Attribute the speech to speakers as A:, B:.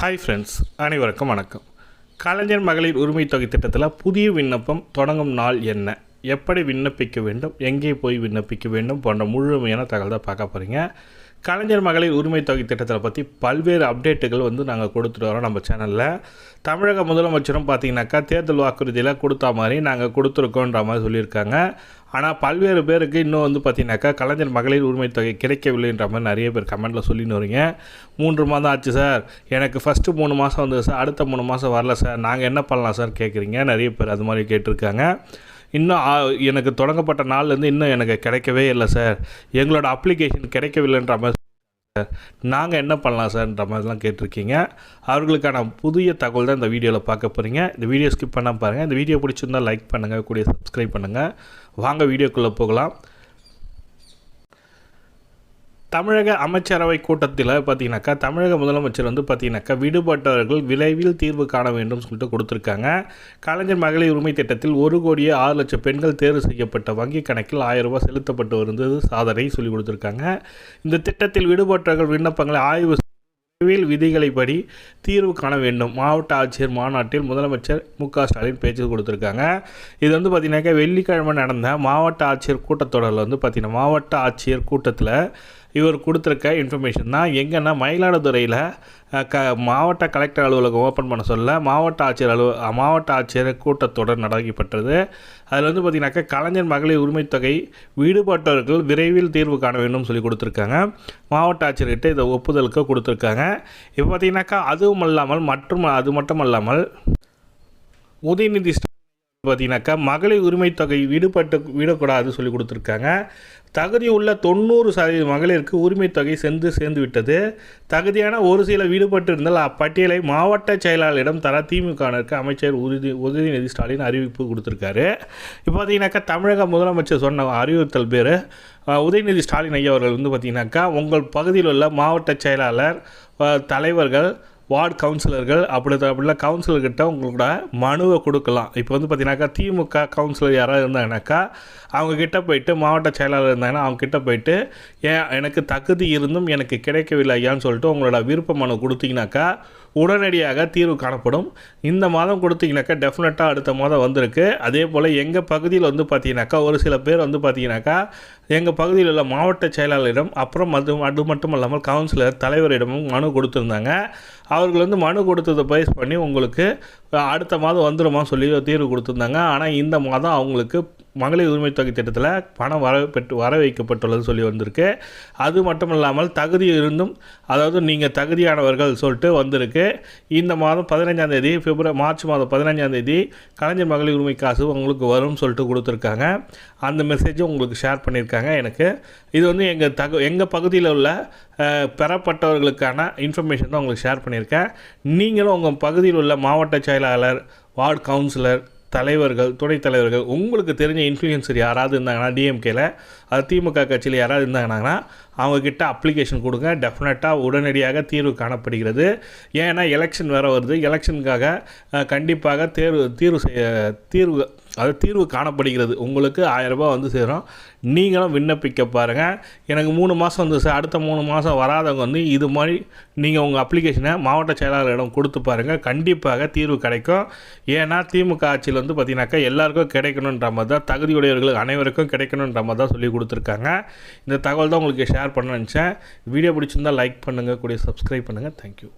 A: Hi friends அனைவருக்கும் வணக்கம். கலைஞர் மகளிர் உரிமை தொகை திட்டத்தில் புதிய விண்ணப்பம் தொடங்கும் நாள் என்ன? எப்படி விண்ணப்பிக்க வேண்டும்? எங்கே போய் விண்ணப்பிக்க வேண்டும்? போன்ற முழுமையான தகவல் தான் பார்க்க போகிறீங்க கலைஞர் மகளிர் உரிமை தொகை திட்டத்தில் பற்றி பல்வேறு அப்டேட்டுகள் வந்து நாங்கள் கொடுத்துட்டு வரோம் நம்ம சேனலில் தமிழக முதலமைச்சரும் பார்த்தீங்கன்னாக்கா தேர்தல் வாக்குறுதியில் கொடுத்தா மாதிரி நாங்கள் கொடுத்துருக்கோன்ற மாதிரி சொல்லியிருக்காங்க. ஆனால் பல்வேறு பேருக்கு இன்னும் வந்து பார்த்தீங்கன்னாக்கா கலைஞர் மகளிர் உரிமை தொகை கிடைக்கவில்லைன்ற மாதிரி நிறைய பேர் கமெண்ட்டில் சொல்லின்னு வரீங்க. மூன்று மாதம் ஆச்சு சார் எனக்கு ஃபஸ்ட்டு மூணு மாதம் வந்தது சார் அடுத்த மூணு மாதம் வரல சார் நாங்கள் என்ன பண்ணலாம் சார் கேட்குறீங்க நிறைய பேர் அது மாதிரி கேட்டிருக்காங்க. இன்னும் எனக்கு தொடங்கப்பட்ட நாள்லேருந்து இன்னும் எனக்கு கிடைக்கவே இல்லை சார் எங்களோட அப்ளிகேஷன் கிடைக்கவில்லைன்ற மாதிரி சார். நாங்கள் என்ன பண்ணலாம் சார்ன்ற மாதிரிலாம் கேட்டிருக்கீங்க. அவர்களுக்கான புதிய தகவல் தான் இந்த வீடியோவில் பார்க்க போகிறீங்க இந்த வீடியோ ஸ்கிப் பண்ணால் பாருங்கள் இந்த வீடியோ பிடிச்சிருந்தால் லைக் பண்ணுங்கள் கூடிய சப்ஸ்கிரைப் பண்ணுங்கள் வாங்க வீடியோக்குள்ளே போகலாம். தமிழக அமைச்சரவை கூட்டத்தில் பார்த்தீங்கன்னாக்கா தமிழக முதலமைச்சர் வந்து பார்த்தீங்கன்னாக்கா விடுபட்டவர்கள் விரைவில் தீர்வு காண வேண்டும் சொல்லிட்டு கொடுத்துருக்காங்க. கலைஞர் மகளிர் உரிமை திட்டத்தில் ஒரு கோடியே ஆறு லட்சம் பெண்கள் தேர்வு செய்யப்பட்ட வங்கி கணக்கில் ஆயிரம் ரூபாய் செலுத்தப்பட்டு வருந்தது சாதனை சொல்லி கொடுத்துருக்காங்க. இந்த திட்டத்தில் விடுபட்டவர்கள் விண்ணப்பங்களை ஆய்வு விரைவில் விதிகளைப்படி தீர்வு காண வேண்டும். மாவட்ட ஆட்சியர் மாநாட்டில் முதலமைச்சர் மு க ஸ்டாலின் பேச்சு கொடுத்துருக்காங்க. இது வந்து பார்த்திங்கனாக்கா வெள்ளிக்கிழமை நடந்த மாவட்ட ஆட்சியர் கூட்டத்தொடரில் வந்து பார்த்தீங்கன்னா மாவட்ட ஆட்சியர் கூட்டத்தில் இவர் கொடுத்துருக்க இன்ஃபர்மேஷன் தான் எங்கன்னா மயிலாடுதுறையில் க மாவட்ட கலெக்டர் அலுவலகம் ஓப்பன் பண்ண சொல்ல மாவட்ட ஆட்சியர் அலுவ மாவட்ட ஆட்சியர் கூட்டத்தொடர் நடத்தப்பட்டது அதில் வந்து பார்த்திங்கனாக்கா கலைஞர் மகளிர் உரிமைத்தொகை விடுபட்டவர்கள் விரைவில் தீர்வு காண வேண்டும் சொல்லி கொடுத்துருக்காங்க. மாவட்ட ஆட்சியர்கிட்ட இதை ஒப்புதலுக்கு கொடுத்துருக்காங்க. இப்போ பார்த்தீங்கன்னாக்கா அதுவும் அல்லாமல் மற்றும் அது மட்டும் இல்லாமல் உதயநிதி பார்த்தீங்கன்னாக்கா மகளிர் உரிமை தொகை விடுபட்டு விடக்கூடாது சொல்லி கொடுத்துருக்காங்க. தகுதி உள்ள தொண்ணூறு சதவீத மகளிருக்கு உரிமை தொகை சென்று சேர்ந்து விட்டது. தகுதியான ஒரு சில விடுபட்டு இருந்தால் அப்பட்டியலை மாவட்ட செயலாளரிடம் தர திமுகவினருக்கு அமைச்சர் உறுதி உதயநிதி ஸ்டாலின் அறிவிப்பு கொடுத்துருக்காரு. இப்போ பார்த்தீங்கன்னாக்கா தமிழக முதலமைச்சர் சொன்ன அறிவுறுத்தல் பேர் உதயநிதி ஸ்டாலின் ஐயா அவர்கள் வந்து பார்த்தீங்கன்னாக்கா உங்கள் பகுதியில் உள்ள மாவட்ட செயலாளர் தலைவர்கள் வார்டு கவுன்சிலர்கள் அப்படி அப்படிலாம் கவுன்சிலர்கிட்ட உங்களோட மனுவை கொடுக்கலாம். இப்போ வந்து பார்த்தீங்கன்னாக்கா திமுக கவுன்சிலர் யாராவது இருந்தாங்கனாக்கா அவங்க கிட்ட போயிட்டு மாவட்ட செயலாளர் இருந்தாங்கன்னா அவங்க கிட்டே போயிட்டு ஏன் எனக்கு தகுதி இருந்தும் எனக்கு கிடைக்கவில்லை ஐயான்னு சொல்லிட்டு உங்களோட விருப்ப மனு கொடுத்தீங்கன்னாக்கா உடனடியாக தீர்வு காணப்படும். இந்த மாதம் கொடுத்தீங்கனாக்கா டெஃபினட்டாக அடுத்த மாதம் வந்திருக்கு. அதே போல் எங்கள் பகுதியில் வந்து பார்த்தீங்கன்னாக்கா ஒரு சில பேர் வந்து பார்த்தீங்கன்னாக்கா எங்கள் பகுதியில் உள்ள மாவட்ட செயலாளரிடம் அப்புறம் அது அது மட்டும் இல்லாமல் கவுன்சிலர் தலைவரிடமும் மனு கொடுத்துருந்தாங்க. அவர்கள் வந்து மனு கொடுத்ததை பேஸ் பண்ணி உங்களுக்கு அடுத்த மாதம் வந்துடுமா சொல்லி தீர்வு கொடுத்துருந்தாங்க. ஆனால் இந்த மாதம் அவங்களுக்கு மகளிர் உரிமை தொகை திட்டத்தில் பணம் வர பெற்று வர வைக்கப்பட்டுள்ளது சொல்லி வந்திருக்கு. அது மட்டும் இல்லாமல் தகுதி இருந்தும் அதாவது நீங்கள் தகுதியானவர்கள் சொல்லிட்டு வந்திருக்கு. இந்த மாதம் பதினஞ்சாம் தேதி பிப்ரவரி மார்ச் மாதம் பதினஞ்சாம் தேதி கலைஞர் மகளிர் உரிமை காசு உங்களுக்கு வரும்னு சொல்லிட்டு கொடுத்துருக்காங்க. அந்த மெசேஜும் உங்களுக்கு ஷேர் பண்ணியிருக்காங்க எனக்கு. இது வந்து எங்கள் தகு எங்கள் பகுதியில் உள்ள பெறப்பட்டவர்களுக்கான இன்ஃபர்மேஷன் தான் உங்களுக்கு ஷேர் பண்ணியிருக்கேன். நீங்களும் உங்கள் பகுதியில் உள்ள மாவட்ட செயலாளர் வார்டு கவுன்சிலர் தலைவர்கள் துணைத் தலைவர்கள் உங்களுக்கு தெரிஞ்ச இன்ஃப்ளூயன்சர் யாராவது இருந்தாங்கன்னா டிஎம்கேல அது திமுக கட்சியில் யாராவது இருந்தாங்கன்னா அவங்கக்கிட்ட அப்ளிகேஷன் கொடுங்க. டெஃபினட்டாக உடனடியாக தீர்வு காணப்படுகிறது. ஏன்னா எலெக்ஷன் வேறு வருது. எலெக்ஷனுக்காக கண்டிப்பாக தேர்வு தீர்வு செய்ய தீர்வு அது தீர்வு காணப்படுகிறது. உங்களுக்கு ஆயிரம் ரூபாய் வந்து சேரும். நீங்களும் விண்ணப்பிக்க பாருங்கள் எனக்கு மூணு மாதம் வந்து சார் அடுத்த மூணு மாதம் வராதவங்க வந்து இது மாதிரி நீங்கள் உங்கள் அப்ளிகேஷனை மாவட்ட செயலாளரிடம் கொடுத்து பாருங்கள் கண்டிப்பாக தீர்வு கிடைக்கும். ஏன்னா திமுக ஆட்சியில் வந்து பார்த்திங்கனாக்கா எல்லாருக்கும் கிடைக்கணுன்ற மாதிரி தான் தகுதியுடையவர்கள் அனைவருக்கும் கிடைக்கணுன்ற மாதிரி தான் சொல்லி கொடுத்துருக்காங்க. இந்த தகவல் தான் உங்களுக்கு ஷேர் பண்ண நினச்சேன். வீடியோ பிடிச்சிருந்தா லைக் பண்ணுங்கள் கூடிய சப்ஸ்கிரைப் பண்ணுங்கள் தேங்க்யூ